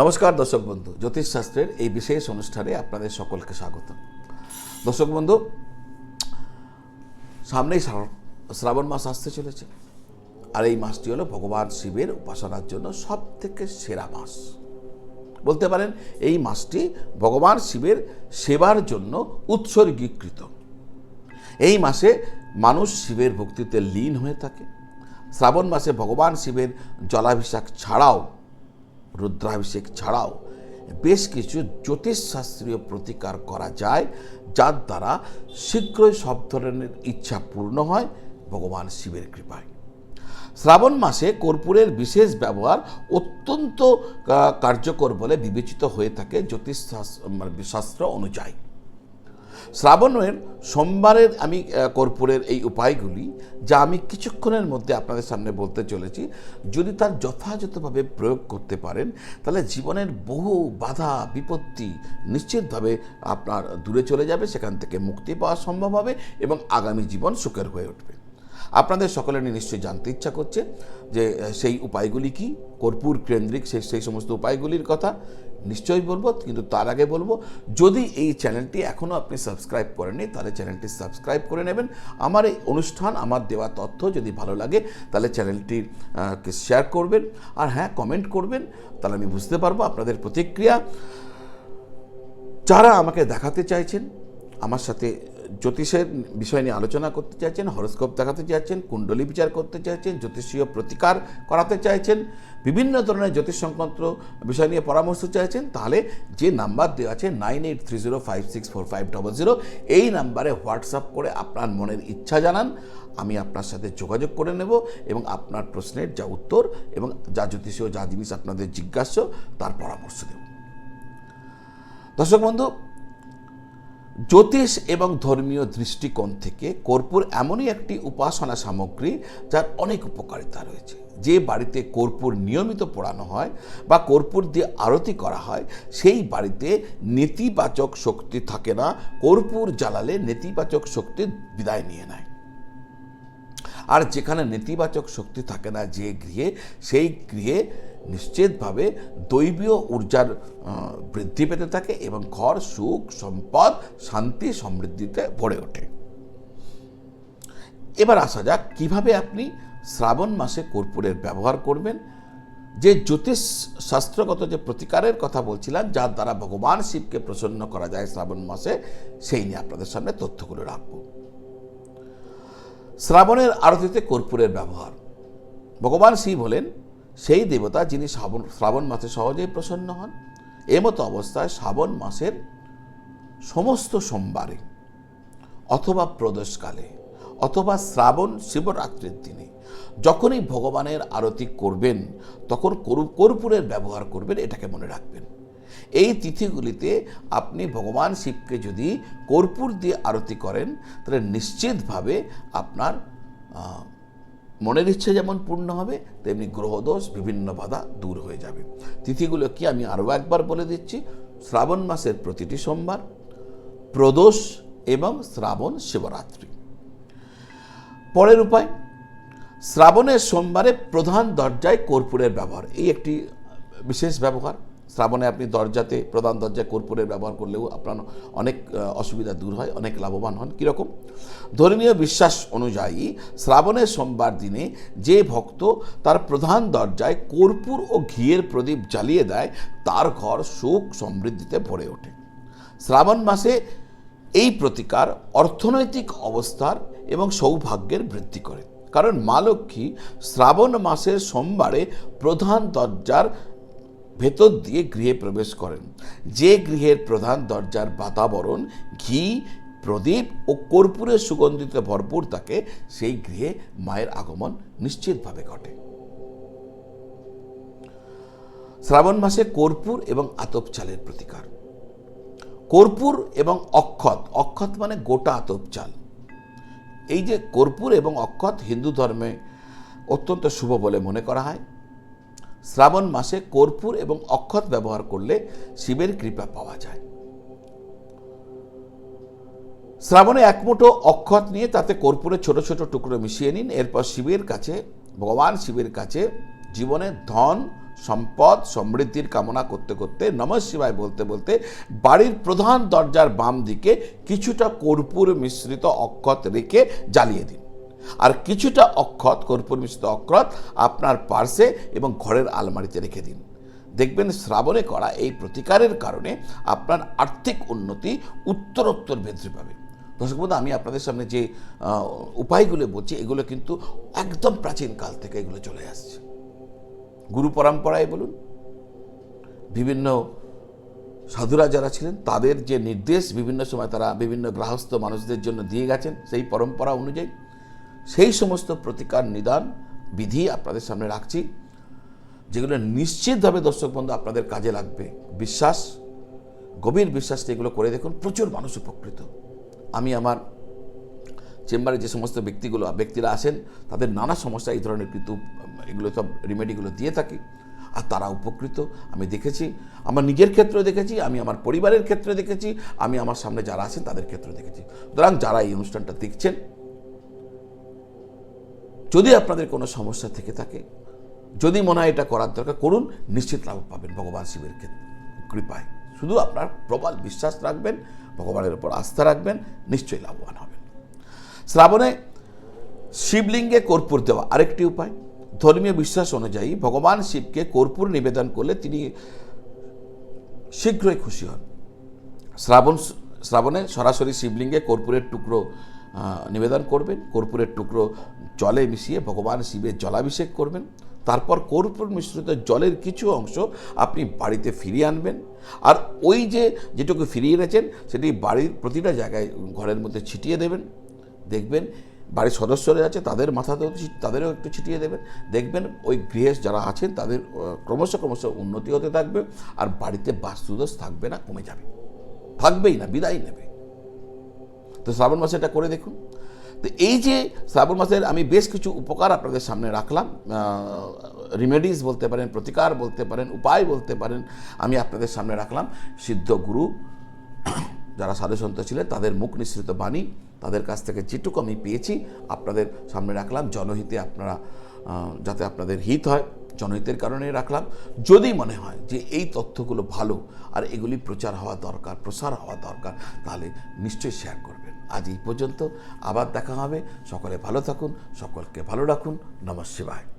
নমস্কার, দর্শক বন্ধু। জ্যোতিষশাস্ত্রের এই বিশেষ অনুষ্ঠানে আপনাদের সকলকে স্বাগত দর্শক বন্ধু, সামনেই শ্রাবণ মাস আসতে চলেছে। আর এই মাসটি হলো ভগবান শিবের উপাসনার জন্য সব থেকে সেরা মাস। বলতে পারেন, এই মাসটি ভগবান শিবের সেবার জন্য উৎসর্গীকৃত। এই মাসে মানুষ শিবের ভক্তিতে লীন হয়ে থাকে। শ্রাবণ মাসে ভগবান শিবের জলাভিষেক ছাড়াও রুদ্রাভিষেক ছাড়াও বেশ কিছু জ্যোতিষশাস্ত্রীয় প্রতিকার করা যায়, যার দ্বারা শীঘ্রই সব ধরনের ইচ্ছা পূর্ণ হয় ভগবান শিবের কৃপায়। শ্রাবণ মাসে কর্পূরের বিশেষ ব্যবহার অত্যন্ত কার্যকর বলে বিবেচিত হয়ে থাকে জ্যোতিষ মানে শাস্ত্র অনুযায়ী। শ্রাবণের সোমবারের আমি কর্পূরের এই উপায়গুলি, যা আমি কিছুক্ষণের মধ্যে আপনাদের সামনে বলতে চলেছি, যদি তার যথাযথভাবে প্রয়োগ করতে পারেন, তাহলে জীবনের বহু বাধা, বিপত্তি নিশ্চিতভাবে আপনার দূরে চলে যাবে, সেখান থেকে মুক্তি পাওয়া সম্ভব হবে এবং আগামী জীবন সুখের হয়ে উঠবে। আপনাদের সকলের নিশ্চয়ই জানতে ইচ্ছা করছে যে, সেই উপায়গুলি কি? কর্পূর কেন্দ্রিক সেই সেই সমস্ত উপায়গুলির কথা নিশ্চয়ই বলব, কিন্তু তার আগে বলব, যদি এই চ্যানেলটি এখনও আপনি সাবস্ক্রাইব করেননি, তাহলে চ্যানেলটি সাবস্ক্রাইব করে নেবেন। আমার এই অনুষ্ঠান, আমার দেওয়া তথ্য যদি ভালো লাগে, তাহলে চ্যানেলটি শেয়ার করবেন। আর হ্যাঁ কমেন্ট করবেন, তাহলে আমি বুঝতে পারব আপনাদের প্রতিক্রিয়া। যারা আমাকে দেখাতে চাইছেন, আমার সাথে জ্যোতিষের বিষয় নিয়ে আলোচনা করতে চাইছেন, হরস্কোপ দেখাতে চাইছেন, কুণ্ডলী বিচার করতে চাইছেন, জ্যোতিষীয় প্রতিকার করাতে চাইছেন, বিভিন্ন ধরনের জ্যোতিষ সংক্রান্ত বিষয় নিয়ে পরামর্শ চাইছেন, তাহলে যে নাম্বার দেওয়া আছে nine eight three zero five six four five double zero, এই নাম্বারে হোয়াটসঅ্যাপ করে আপনার মনের ইচ্ছা জানান, আমি আপনার সাথে যোগাযোগ করে নেব এবং আপনার প্রশ্নের যা উত্তর এবং যা জ্যোতিষীয় যা জিনিস আপনাদের জিজ্ঞাসা তার পরামর্শ দেব। দর্শক বন্ধু জ্যোতিষ এবং ধর্মীয় দৃষ্টিকোণ থেকে কর্পূর এমনই একটি উপাসনা সামগ্রী যার অনেক উপকারিতা রয়েছে। যে বাড়িতে কর্পূর নিয়মিত পোড়ানো হয় বা কর্পূর দিয়ে আরতি করা হয়, সেই বাড়িতে নেতিবাচক শক্তি থাকে না, কর্পূর জ্বালালে নেতিবাচক শক্তি বিদায় নিয়ে নেয়। আর যেখানে নেতিবাচক শক্তি থাকে না, যে গৃহে, সেই গৃহে নিশ্চিতভাবে দৈবীয় ঊর্জার বৃদ্ধি পেতে থাকে এবং ঘর সুখ, সম্পদ, শান্তি, সমৃদ্ধিতে ভরে ওঠে। এবার আসা যাক কীভাবে আপনি শ্রাবণ মাসে কর্পূরের ব্যবহার করবেন। যে জ্যোতিষ শাস্ত্রগত যে প্রতিকারের কথা বলছিলাম, যার দ্বারা ভগবান শিবকে প্রসন্ন করা যায় শ্রাবণ মাসে, সেই নিয়ে আপনাদের সামনে তথ্যগুলো রাখব। শ্রাবণের আরতিতে কর্পূরের ব্যবহার। ভগবান শিব হলেন সেই দেবতা যিনি শ্রাবণ শ্রাবণ মাসে সহজেই প্রসন্ন হন, এমতো অবস্থায় শ্রাবণ মাসের সমস্ত সোমবারে অথবা প্রদোষকালে অথবা শ্রাবণ শিবরাত্রির দিনে যখনই ভগবানের আরতি করবেন, তখন করু- কর্পূরের ব্যবহার করবেন, এটাকে মনে রাখবেন। এই তিথিগুলিতে আপনি ভগবান শিবকে যদি কর্পূর দিয়ে আরতি করেন, তাহলে নিশ্চিতভাবে আপনার মনের ইচ্ছে যেমন পূর্ণ হবে, তেমনি গ্রহদোষ, বিভিন্ন বাধা দূর হয়ে যাবে। তিথিগুলো কি আমি আরও একবার বলে দিচ্ছি? শ্রাবণ মাসের প্রতিটি সোমবার, প্রদোষ এবং শ্রাবণ শিবরাত্রি। পরের উপায়, শ্রাবণের সোমবারে প্রধান দরজায় কর্পূরের ব্যবহার, এই একটি বিশেষ ব্যবহার। শ্রাবণে আপনি দরজাতে, প্রধান দরজায় কর্পূরের ব্যবহার করলেও আপনার অনেক অসুবিধা দূর হয়, অনেক লাভবান হন। কীরকম? ধর্মীয় বিশ্বাস অনুযায়ী শ্রাবণের সোমবার দিনে যে ভক্ত তার প্রধান দরজায় কর্পূর ও ঘিয়ের প্রদীপ জ্বালিয়ে দেয়, তার ঘর সুখ সমৃদ্ধিতে ভরে ওঠে। শ্রাবণ মাসে এই প্রতিকার অর্থনৈতিক অবস্থার এবং সৌভাগ্যের বৃদ্ধি করে। কারণ মা লক্ষ্মী শ্রাবণ মাসের সোমবারে প্রধান দরজার ভেতর দিয়ে গৃহে প্রবেশ করেন। যে গৃহের প্রধান দরজার বাতাবরণ, ঘি, প্রদীপ ও কর্পূরের সুগন্ধিতে ভরপুর থাকে সেই গৃহে মায়ের আগমন নিশ্চিতভাবে ঘটে। শ্রাবণ মাসে কর্পূর এবং আতপ চালের প্রতিকার। কর্পূর এবং অক্ষত অক্ষত মানে গোটা আতপ চাল। এই যে কর্পূর এবং অক্ষত হিন্দু ধর্মে অত্যন্ত শুভ বলে মনে করা হয়। শ্রাবণ মাসে কর্পূর এবং অক্ষত ব্যবহার করলে শিবের কৃপা পাওয়া যায়। শ্রাবণে এক মুঠো অক্ষত নিয়ে তাতে কর্পূরের ছোট ছোট টুকরো মিশিয়ে নিন। এরপর শিবের কাছে, ভগবান শিবের কাছে জীবনে ধন, সম্পদ, সমৃদ্ধির কামনা করতে করতে, নম শিবায় বলতে বলতে বাড়ির প্রধান দরজার বাম দিকে কিছুটা কর্পূর মিশ্রিত অক্ষত রেখে জ্বালিয়ে দিন। আর কিছুটা অক্ষত কর্পূর মিশ্রিত অক্ষত আপনার পার্সে এবং ঘরের আলমারিতে রেখে দিন। দেখবেন শ্রাবণে করা এই প্রতিকারের কারণে আপনার আর্থিক উন্নতি উত্তরোত্তর বৃদ্ধি পাবে। দর্শক বন্ধু, আমি আপনাদের সামনে যে উপায়গুলো বলছি, এগুলো কিন্তু একদম প্রাচীন কাল থেকে এগুলো চলে আসছে। গুরু পরম্পরায় বলুন, বিভিন্ন সাধুরা যারা ছিলেন, তাদের যে নির্দেশ বিভিন্ন সময় তারা বিভিন্ন গ্রাহস্থ মানুষদের জন্য দিয়ে গেছেন, সেই পরম্পরা অনুযায়ী। সেই সমস্ত প্রতিকার নিদান বিধি আপনাদের সামনে রাখছি, যেগুলো নিশ্চিতভাবে দর্শক বন্ধু আপনাদের কাজে লাগবে। বিশ্বাস, গভীর বিশ্বাস এগুলো করে দেখুন, প্রচুর মানুষ উপকৃত। আমি আমার চেম্বারে যে সমস্ত ব্যক্তিগুলো, ব্যক্তিরা আসেন তাদের নানা সমস্যা এই ধরনের কিন্তু, এগুলো সব রেমেডিগুলো দিয়ে থাকি, আর তারা উপকৃত। আমি দেখেছি, আমার নিজের ক্ষেত্রে দেখেছি, আমি আমার পরিবারের ক্ষেত্রে দেখেছি, আমি আমার সামনে যারা আছেন তাদের ক্ষেত্রে দেখেছি। সুতরাং যারা এই অনুষ্ঠানটা দেখছেন যদি আপনাদের কোনো সমস্যা থেকে থাকে, যদি মনে হয় এটা করার দরকার, করুন। নিশ্চিত লাভ পাবেন ভগবান শিবের কৃপায়। শুধু আপনার প্রবল বিশ্বাস রাখবেন, ভগবানের উপর আস্থা রাখবেন, নিশ্চয়ই লাভবান হবেন। শ্রাবণে শিবলিঙ্গে কর্পূর দেওয়া আরেকটি উপায়। ধর্মীয় বিশ্বাস অনুযায়ী ভগবান শিবকে কর্পূর নিবেদন করলে তিনি শীঘ্রই খুশি হন। শ্রাবণ শ্রাবণে সরাসরি শিবলিঙ্গে কর্পূরের টুকরো নিবেদন করবেন, কর্পূরের টুকরো জলে মিশিয়ে ভগবান শিবের জলাভিষেক করবেন। তারপর কর্পূর মিশ্রিত জলের কিছু অংশ আপনি বাড়িতে ফিরিয়ে আনবেন। আর ওই যে যেটুকু ফিরিয়ে এনেছেন, সেটি বাড়ির প্রতিটা জায়গায়, ঘরের মধ্যে ছিটিয়ে দেবেন। দেখবেন বাড়ির সদস্যরা আছে, তাদের মাথাতেও তাদেরও একটু ছিটিয়ে দেবেন। দেখবেন ওই গৃহে যারা আছেন, তাদের ক্রমশ ক্রমশ উন্নতি হতে থাকবে, আর বাড়িতে বাস্তুদোষ থাকবে না, কমে যাবে। থাকবেই না, বিদায় নেবে। তো শ্রাবণ মাসে এটা করে দেখুন। তো এই যে শ্রাবণ মাসের আমি বেশ কিছু উপকার আপনাদের সামনে রাখলাম রিমেডিস বলতে পারেন, প্রতিকার বলতে পারেন, উপায় বলতে পারেন, আমি আপনাদের সামনে রাখলাম। সিদ্ধ গুরু, যারা সাধুসন্ত ছিলেন, তাদের মুখ নিঃসৃত বাণী, তাদের কাছ থেকে যেটুকু আমি পেয়েছি, আপনাদের সামনে রাখলাম। জনহিতে আপনারা যাতে আপনাদের হিত হয়। জনহিতের কারণে রাখলাম। যদি মনে হয় যে এই তথ্যগুলো ভালো আর এগুলি প্রচার হওয়া দরকার, প্রসার হওয়া দরকার, তাহলে নিশ্চয়ই শেয়ার করবেন। আজ এই পর্যন্ত আবার দেখা হবে। সকলে ভালো থাকুন, সকলকে ভালো রাখুন। নমস্কার